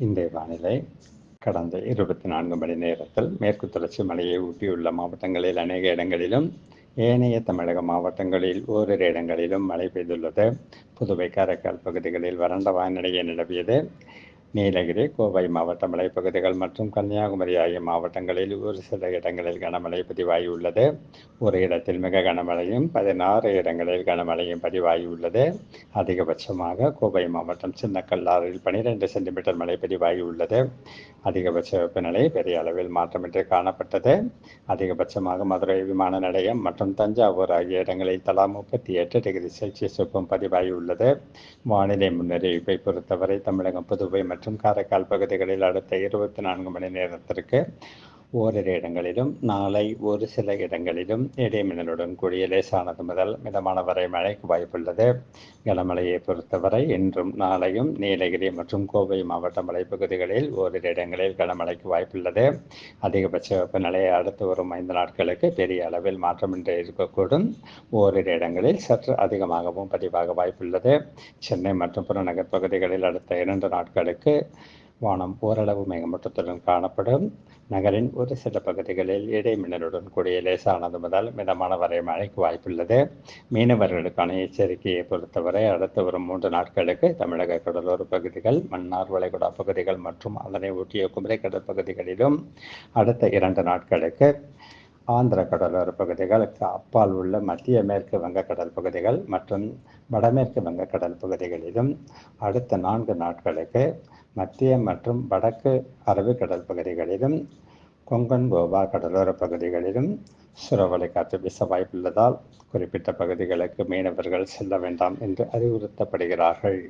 இன்றைய வானிலை. கடந்த இருபத்தி நான்கு மணி நேரத்தில் மேற்கு தொடர்ச்சி மலையை ஒட்டியுள்ள மாவட்டங்களில் அநேக இடங்களிலும் ஏனைய தமிழக மாவட்டங்களில் ஓரிரு இடங்களிலும் மழை பெய்துள்ளது. புதுவை காரைக்கால் பகுதிகளில் வறண்ட வானிலையை நிலவியது. நீலகிரி கோவை மாவட்ட மலைப்பகுதிகள் மற்றும் கன்னியாகுமரி ஆகிய மாவட்டங்களில் ஒரு சில இடங்களில் கனமழை பதிவாகியுள்ளது ஒரு இடத்தில் மிக கனமழையும் பதினாறு இடங்களில் கனமழையும் பதிவாகியுள்ளது அதிகபட்சமாக கோவை மாவட்டம் சின்னக்கல்லாறில் பனிரெண்டு சென்டிமீட்டர் மழை பதிவாகியுள்ளது அதிகபட்ச வெப்பநிலை பெரிய அளவில் மாற்றமின்றி காணப்பட்டது. அதிகபட்சமாக மதுரை விமான நிலையம் மற்றும் தஞ்சாவூர் ஆகிய இடங்களில் தலா முப்பத்தி எட்டு டிகிரி செல்சியஸ் வெப்பம் பதிவாகியுள்ளது வானிலை முன்னறிவிப்பை பொறுத்தவரை தமிழகம் புதுவை மற்றும் காரைக்கால் பகுதிகளில் அடுத்த இருபத்தி நான்கு மணி நேரத்திற்கு ஓரிரு இடங்களிலும் நாளை ஒரு சில இடங்களிலும் இடைமின்னலுடன் கூடிய லேசானது முதல் மிதமான வரை மழைக்கு வாய்ப்புள்ளது. கனமழையை பொறுத்தவரை இன்றும் நாளையும் நீலகிரி மற்றும் கோவை மாவட்ட மலைப்பகுதிகளில் ஓரிரு இடங்களில் கனமழைக்கு வாய்ப்புள்ளது. அதிகபட்ச வெப்பநிலை அடுத்து வரும் ஐந்து நாட்களுக்கு பெரிய அளவில் மாற்றமின்றி இருக்கக்கூடும். ஓரிரு இடங்களில் சற்று அதிகமாகவும் பதிவாக வாய்ப்புள்ளது. சென்னை மற்றும் புறநகர் பகுதிகளில் அடுத்த இரண்டு நாட்களுக்கு வானம் ஓரளவு மேகமூட்டத்துடன் காணப்படும். நகரின் ஒரு சில பகுதிகளில் இடைமின்னலுடன் கூடிய லேசானது முதல் மிதமான வரை மழைக்கு வாய்ப்புள்ளது. மீனவர்களுக்கான எச்சரிக்கையை பொறுத்தவரை அடுத்து வரும் மூன்று நாட்களுக்கு தமிழக கடலோர பகுதிகள் மன்னார் வளைகுடா பகுதிகள் மற்றும் அதனை ஒட்டிய குமரிக்கடல் பகுதிகளிலும் அடுத்த இரண்டு நாட்களுக்கு ஆந்திர கடலோர பகுதிகளுக்கு அப்பால் உள்ள மத்திய மேற்கு வங்கக்கடல் பகுதிகள் மற்றும் வடமேற்கு வங்கக்கடல் பகுதிகளிலும் அடுத்த நான்கு நாட்களுக்கு மத்திய மற்றும் வடக்கு அரபிக்கடல் பகுதிகளிலும் கொங்கன் கோவா கடலோர பகுதிகளிலும் சுறவலை காற்று வீச வாய்ப்புள்ளதால் குறிப்பிட்ட பகுதிகளுக்கு மீனவர்கள் செல்ல வேண்டாம் என்று அறிவுறுத்தப்படுகிறார்கள்.